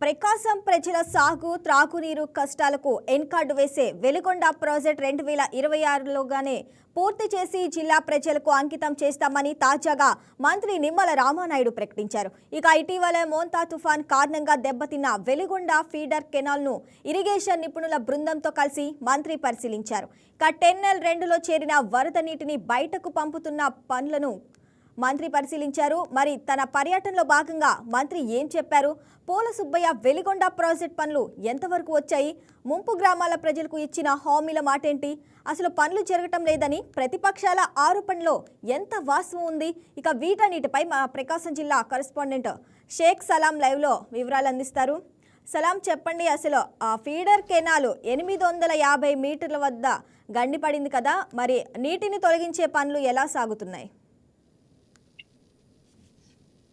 ప్రకాశం ప్రజల సాగు త్రాగునీరు కష్టాలకు ఎన్కార్డు వేసే వెలుగొండ ప్రాజెక్ట్ రెండు వేల ఇరవై ఆరులోగానే పూర్తి చేసి జిల్లా ప్రజలకు అంకితం చేస్తామని తాజాగా మంత్రి నిమ్మల రామానాయుడు ప్రకటించారు. ఇక ఇటీవల మోంతా తుఫాన్ కారణంగా దెబ్బతిన్న వెలుగొండ ఫీడర్ కెనాల్ను ఇరిగేషన్ నిపుణుల బృందంతో కలిసి మంత్రి పరిశీలించారు. ఇక టెన్నెల్ రెండులో చేరిన వరద నీటిని బయటకు పంపుతున్న పనులను మంత్రి పరిశీలించారు. మరి తన పర్యటనలో భాగంగా మంత్రి ఏం చెప్పారు? పోల సుబ్బయ్య వెలిగొండ ప్రాజెక్ట్ పనులు ఎంతవరకు వచ్చాయి? ముంపు గ్రామాల ప్రజలకు ఇచ్చిన హామీల మాటేంటి? అసలు పనులు జరగటం లేదని ప్రతిపక్షాల ఆరోపణలో ఎంత వాస్తవం ఉంది? ఇక వీటన్నిటిపై మా ప్రకాశం జిల్లా కరెస్పాండెంట్ షేక్ సలాం లైవ్లో వివరాలు అందిస్తారు. సలాం చెప్పండి అసలు ఆ ఫీడర్ కెనాలు ఎనిమిది వందల యాభై మీటర్ల వద్ద గండిపడింది కదా? మరి నీటిని తొలగించే పనులు ఎలా సాగుతున్నాయి?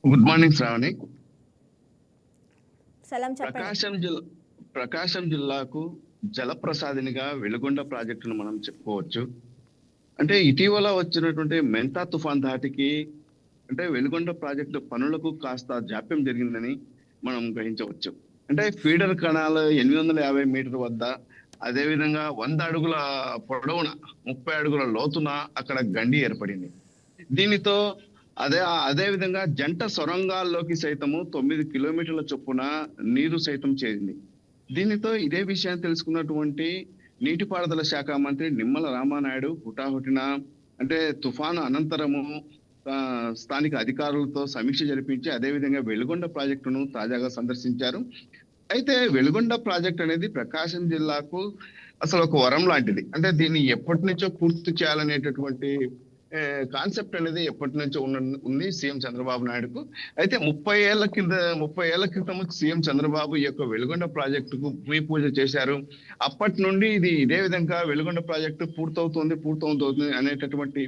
గుడ్ మార్నింగ్ శ్రావణి ప్రకాశం జిల్లా ప్రకాశం జిల్లాకు జలప్రసాదినిగా వెలుగొండ ప్రాజెక్టును మనం చెప్పుకోవచ్చు. అంటే ఇటీవల వచ్చినటువంటి మెంతా తుఫాన్ ధాటికి అంటే వెలుగొండ ప్రాజెక్టు పనులకు కాస్త జాప్యం జరిగిందని మనం గ్రహించవచ్చు. అంటే ఫీడర్ కణాలు ఎనిమిది వందల యాభై మీటర్ వద్ద అదేవిధంగా వంద అడుగుల పొడవున ముప్పై అడుగుల లోతున అక్కడ గండి ఏర్పడింది. దీనితో అదే అదే విధంగా జంట సొరంగాల్లోకి సైతము తొమ్మిది కిలోమీటర్ల చొప్పున నీరు సైతం చేరింది. దీనితో ఇదే విషయాన్ని తెలుసుకున్నటువంటి నీటిపారుదల శాఖ మంత్రి నిమ్మల రామానాయుడు హుటాహుటిన అంటే తుఫాను అనంతరము స్థానిక అధికారులతో సమీక్ష జరిపించి అదే విధంగా వెలుగొండ ప్రాజెక్టును తాజాగా సందర్శించారు. అయితే వెలుగొండ ప్రాజెక్ట్ అనేది ప్రకాశం జిల్లాకు అసలు ఒక వరం లాంటిది. అంటే దీన్ని ఎప్పటి నుంచో పూర్తి చేయాలనేటటువంటి కాన్సెప్ట్ అనేది ఎప్పటి నుంచో ఉన్న ఉంది సీఎం చంద్రబాబు నాయుడుకు. అయితే ముప్పై ఏళ్ళ కింద ముప్పై ఏళ్ళ క్రితం సీఎం చంద్రబాబు ఈ యొక్క వెలుగొండ ప్రాజెక్టుకు భూమి పూజ చేశారు. అప్పటి నుండి ఇది ఇదే విధంగా వెలుగొండ ప్రాజెక్టు పూర్తవుతుంది పూర్తవుతుంది అనేటటువంటి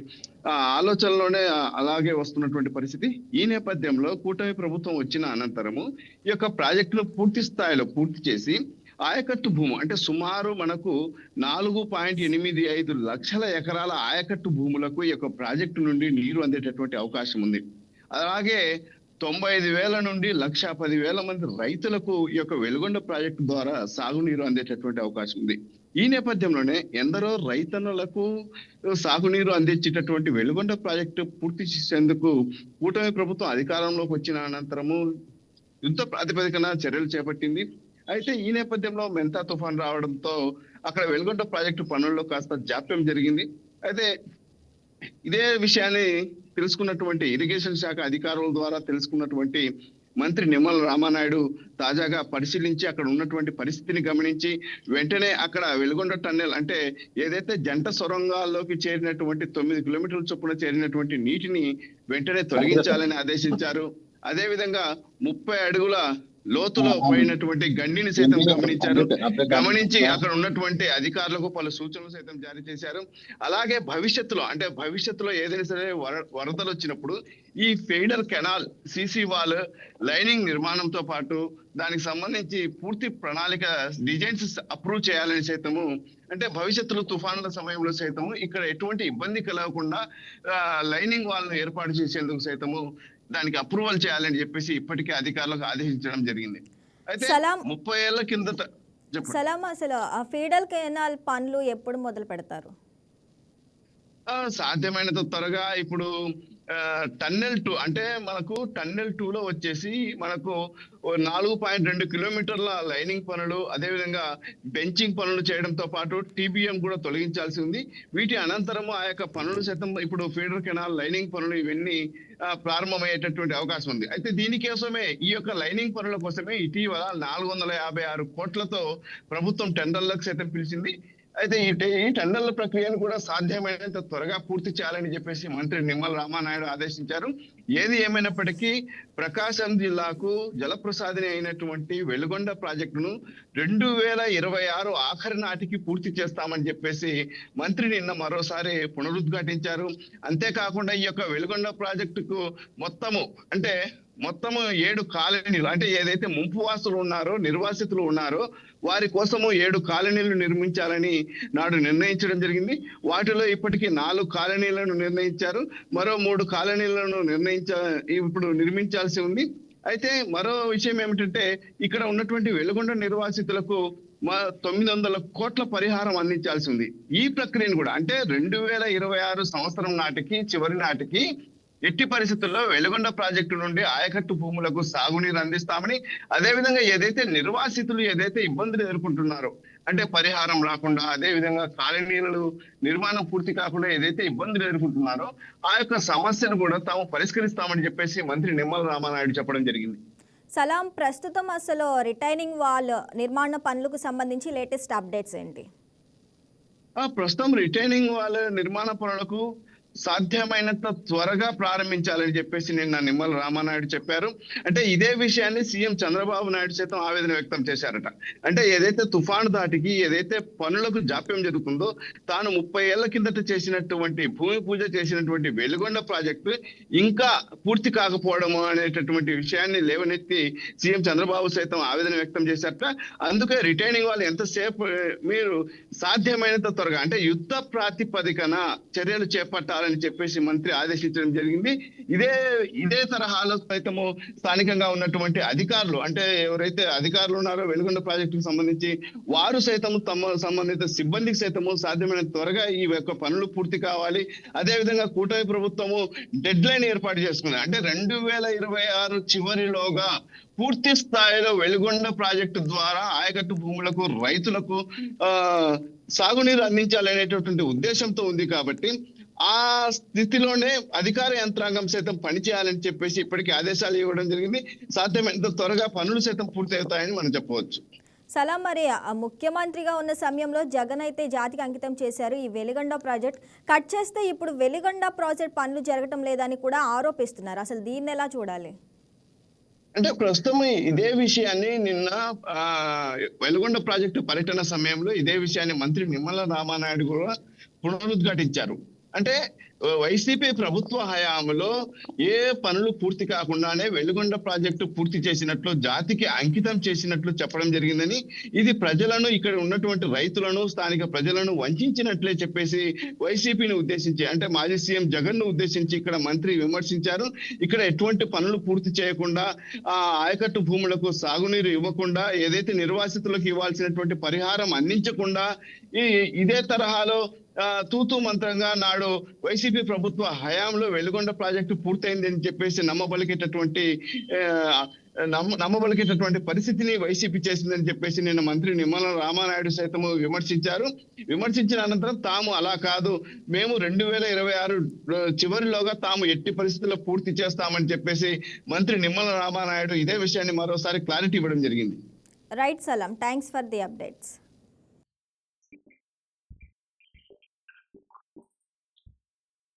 ఆలోచనలోనే అలాగే వస్తున్నటువంటి పరిస్థితి. ఈ నేపథ్యంలో కూటమి ప్రభుత్వం వచ్చిన అనంతరము ఈ యొక్క ప్రాజెక్టును పూర్తి స్థాయిలో పూర్తి చేసి ఆయకట్టు భూము. అంటే సుమారు మనకు నాలుగు పాయింట్ ఎనిమిది ఐదు లక్షల ఎకరాల ఆయకట్టు భూములకు ఈ యొక్క ప్రాజెక్టు నుండి నీరు అందేటటువంటి అవకాశం ఉంది. అలాగే తొంభై ఐదు వేల నుండి లక్ష పది వేల మంది రైతులకు ఈ యొక్క వెలుగొండ ప్రాజెక్టు ద్వారా సాగునీరు అందేటటువంటి అవకాశం ఉంది. ఈ నేపథ్యంలోనే ఎందరో రైతన్నులకు సాగునీరు అందించేటటువంటి వెలుగొండ ప్రాజెక్టు పూర్తి చేసేందుకు కూటమి ప్రభుత్వం అధికారంలోకి వచ్చిన అనంతరము యుద్ధ ప్రాతిపదికన చర్యలు చేపట్టింది. అయితే ఈ నేపథ్యంలో మెంతా తుఫాన్ రావడంతో అక్కడ వెలుగొండ ప్రాజెక్టు పనుల్లో కాస్త జాప్యం జరిగింది. అయితే ఇదే విషయాన్ని తెలుసుకున్నటువంటి ఇరిగేషన్ శాఖ అధికారుల ద్వారా తెలుసుకున్నటువంటి మంత్రి నిమ్మల రామానాయుడు తాజాగా పరిశీలించి అక్కడ ఉన్నటువంటి పరిస్థితిని గమనించి వెంటనే అక్కడ వెలుగొండ టన్నెల్ అంటే ఏదైతే జంట సొరంగాల్లోకి చేరినటువంటి తొమ్మిది కిలోమీటర్ల చొప్పున చేరినటువంటి నీటిని వెంటనే తొలగించాలని ఆదేశించారు. అదే విధంగా ముప్పై అడుగుల లోతులో పోయినటువంటి గండిని సైతం గమనించారు? గమనించి అక్కడ ఉన్నటువంటి అధికారులకు పలు సూచనలు సైతం జారీ చేశారు. అలాగే భవిష్యత్తులో అంటే భవిష్యత్తులో ఏదైనా సరే వర- వరదలు వచ్చినప్పుడు ఈ feeder canal CC wall lining నిర్మాణంతో పాటు దానికి సంబంధించి పూర్తి ప్రణాళిక డిజైన్స్ అప్రూవ్ చేయాలని సైతము అంటే భవిష్యత్తులో తుఫానుల సమయంలో సైతము ఇక్కడ ఎటువంటి ఇబ్బంది కలగకుండా లైనింగ్ వాల్ ఏర్పాటు చేసేందుకు సైతము దానికి అప్రూవల్ చేయాలని చెప్పేసి ఇప్పటికే అధికారులకు ఆదేశించడం జరిగింది అయితే. ముప్పై ఏళ్ళ కిందట చెప్పండి సలాం అసలు ఆ ఫీడల్ కెనాల్ పనులు ఎప్పుడు మొదలు పెడతారు సాధ్యమైనంత త్వరగా ఇప్పుడు టన్నెల్ టూ అంటే మనకు టన్నెల్ టూలో వచ్చేసి మనకు ఓ నాలుగు పాయింట్ రెండు కిలోమీటర్ల లైనింగ్ పనులు అదేవిధంగా బెంచింగ్ పనులు చేయడంతో పాటు టీబీఎం కూడా తొలగించాల్సి ఉంది. వీటి అనంతరము ఆ యొక్క పనులు శాతం ఇప్పుడు ఫీడర్ కెనాల్ లైనింగ్ పనులు ఇవన్నీ ప్రారంభమయ్యేటటువంటి అవకాశం ఉంది. అయితే దీనికోసమే ఈ యొక్క లైనింగ్ పనుల కోసమే ఇటీవల నాలుగు వందల యాభై ఆరు కోట్లతో ప్రభుత్వం టెండర్లకు సైతం పిలిచింది. అయితే ఈ టె- ఈ టెండర్ల ప్రక్రియను కూడా సాధ్యమైనంత త్వరగా పూర్తి చేయాలని చెప్పేసి మంత్రి నిమ్మల రామానాయుడు ఆదేశించారు. ఏది ఏమైనప్పటికీ ప్రకాశం జిల్లాకు జలప్రసాదిని అయినటువంటి వెలుగొండ ప్రాజెక్టును రెండు వేల ఇరవై ఆరు ఆఖరి నాటికి పూర్తి చేస్తామని చెప్పేసి మంత్రి నిన్న మరోసారి పునరుద్ఘాటించారు. అంతేకాకుండా ఈ యొక్క వెలుగొండ ప్రాజెక్టుకు మొత్తము అంటే మొత్తము ఏడు కాలనీలు అంటే ఏదైతే ముంపు వాసులు ఉన్నారో నిర్వాసితులు ఉన్నారో వారి కోసము ఏడు కాలనీలు నిర్మించాలని నాడు నిర్ణయించడం జరిగింది. వాటిలో ఇప్పటికీ నాలుగు కాలనీలను నిర్ణయించారు. మరో మూడు కాలనీలను నిర్ణయించ ఇప్పుడు నిర్మించాల్సి ఉంది. అయితే మరో విషయం ఏమిటంటే ఇక్కడ ఉన్నటువంటి వెలుగొండ నిర్వాసితులకు మా తొమ్మిది వందల కోట్ల పరిహారం అందించాల్సి ఉంది. ఈ ప్రక్రియను కూడా అంటే రెండు వేల ఇరవై ఆరు సంవత్సరం నాటికి చివరి నాటికి ఎట్టి పరిస్థితుల్లో వెలుగొండ ప్రాజెక్టు నుండి ఆయకట్టు భూములకు సాగునీరు అందిస్తామని అదేవిధంగా ఏదైతే నిర్వాసితులు ఏదైతే ఇబ్బందులు ఎదుర్కొంటున్నారో అంటే పరిహారం రాకుండా అదే విధంగా కాలనీలు నిర్మాణం పూర్తి కాకుండా ఏదైతే ఇబ్బందులు ఎదుర్కొంటున్నారో ఆ యొక్క సమస్యను కూడా తాము పరిష్కరిస్తామని చెప్పేసి మంత్రి నిమ్మల రామానాయుడు చెప్పడం జరిగింది. సలాం ప్రస్తుతం అసలు రిటైనింగ్ వాల్ నిర్మాణ పనులకు సంబంధించి లేటెస్ట్ అప్డేట్స్ ఏంటి? ప్రస్తుతం రిటైనింగ్ వాళ్ళ నిర్మాణ పనులకు సాధ్యమైనంత త్వరగా ప్రారంభించాలని చెప్పేసి నిన్న నిమ్మల రామానాయుడు చెప్పారు. అంటే ఇదే విషయాన్ని సీఎం చంద్రబాబు నాయుడు సైతం ఆవేదన వ్యక్తం చేశారట. అంటే ఏదైతే తుఫాను దాటికి ఏదైతే పనులకు జాప్యం జరుగుతుందో తాను ముప్పై ఏళ్ళ కిందట చేసినటువంటి భూమి పూజ చేసినటువంటి వెలుగొండ ప్రాజెక్టు ఇంకా పూర్తి కాకపోవడము అనేటటువంటి విషయాన్ని లేవనెత్తి సీఎం చంద్రబాబు సైతం ఆవేదన వ్యక్తం చేశారట. అందుకే రిటైనింగ్ వాళ్ళు ఎంతసేపు మీరు సాధ్యమైనంత త్వరగా అంటే యుద్ధ ప్రాతిపదికన చర్యలు చేపట్టాలి చేపట్టాలని చెప్పేసి మంత్రి ఆదేశించడం జరిగింది. ఇదే ఇదే తరహాలో సైతము స్థానికంగా ఉన్నటువంటి అధికారులు అంటే ఎవరైతే అధికారులు ఉన్నారో వెలుగొండ ప్రాజెక్టుకు సంబంధించి వారు సైతము తమ సంబంధిత సిబ్బందికి సైతము సాధ్యమైన త్వరగా ఈ యొక్క పనులు పూర్తి కావాలి. అదే విధంగా కూటమి ప్రభుత్వము డెడ్ లైన్ ఏర్పాటు చేసుకుంది. అంటే రెండు వేల ఇరవై ఆరు చివరిలోగా పూర్తి స్థాయిలో వెలుగొండ ప్రాజెక్టు ద్వారా ఆయకట్టు భూములకు రైతులకు ఆ సాగునీరు అందించాలనేటటువంటి ఉద్దేశంతో ఉంది కాబట్టి ఆ స్థితిలోనే అధికార యంత్రాంగం సైతం పనిచేయాలని చెప్పేసి ఇప్పటికీ ఆదేశాలు ఇవ్వడం జరిగింది. సాధ్యమైనంత త్వరగా పనులు సైతం పూర్తి అవుతాయని మనం చెప్పవచ్చు. సలాం మరి ముఖ్యమంత్రిగా ఉన్న సమయంలో జగన్ అయితే జాతికి అంకితం చేశారు. ఈ వెలిగొండ ప్రాజెక్ట్ కట్ చేస్తే ఇప్పుడు వెలిగొండ ప్రాజెక్ట్ పనులు జరగటం లేదని కూడా ఆరోపిస్తున్నారు. అసలు దీన్ని ఎలా చూడాలి? అంటే ప్రస్తుతం ఇదే విషయాన్ని నిన్న వెలుగొండ ప్రాజెక్టు పర్యటన సమయంలో ఇదే విషయాన్ని మంత్రి నిమ్మల రామానాయుడు కూడా పునరుద్ఘాటించారు. అంటే వైసీపీ ప్రభుత్వ హయాంలో ఏ పనులు పూర్తి కాకుండానే వెలుగొండ ప్రాజెక్టు పూర్తి చేసినట్లు జాతికి అంకితం చేసినట్లు చెప్పడం జరిగిందని ఇది ప్రజలను ఇక్కడ ఉన్నటువంటి రైతులను స్థానిక ప్రజలను వంచినట్లే చెప్పేసి వైసీపీని ఉద్దేశించి అంటే మాజీ సీఎం జగన్ను ఉద్దేశించి ఇక్కడ మంత్రి విమర్శించారు. ఇక్కడ ఎటువంటి పనులు పూర్తి చేయకుండా ఆ ఆయకట్టు భూములకు సాగునీరు ఇవ్వకుండా ఏదైతే నిర్వాసితులకు ఇవ్వాల్సినటువంటి పరిహారం అందించకుండా ఈ ఇదే తరహాలో తూతూ మంత్రంగా నాడు వైసీపీ ప్రభుత్వ హయాంలో వెలుగొండ ప్రాజెక్టు పూర్తయింది అని చెప్పేసి నమ్మబలికేటటువంటి నమ్మ నమ్మబలికేటటువంటి పరిస్థితిని వైసీపీ చేసిందని చెప్పేసి నిన్న మంత్రి నిమ్మల రామానాయుడు సైతము విమర్శించారు. విమర్శించిన అనంతరం తాము అలా కాదు మేము రెండు వేల ఇరవై ఆరు చివరిలోగా తాము ఎట్టి పరిస్థితుల్లో పూర్తి చేస్తామని చెప్పేసి మంత్రి నిమ్మల రామానాయుడు ఇదే విషయాన్ని మరోసారి క్లారిటీ ఇవ్వడం జరిగింది. రైట్ సలాం థ్యాంక్స్ ఫర్ ది అప్డేట్స్.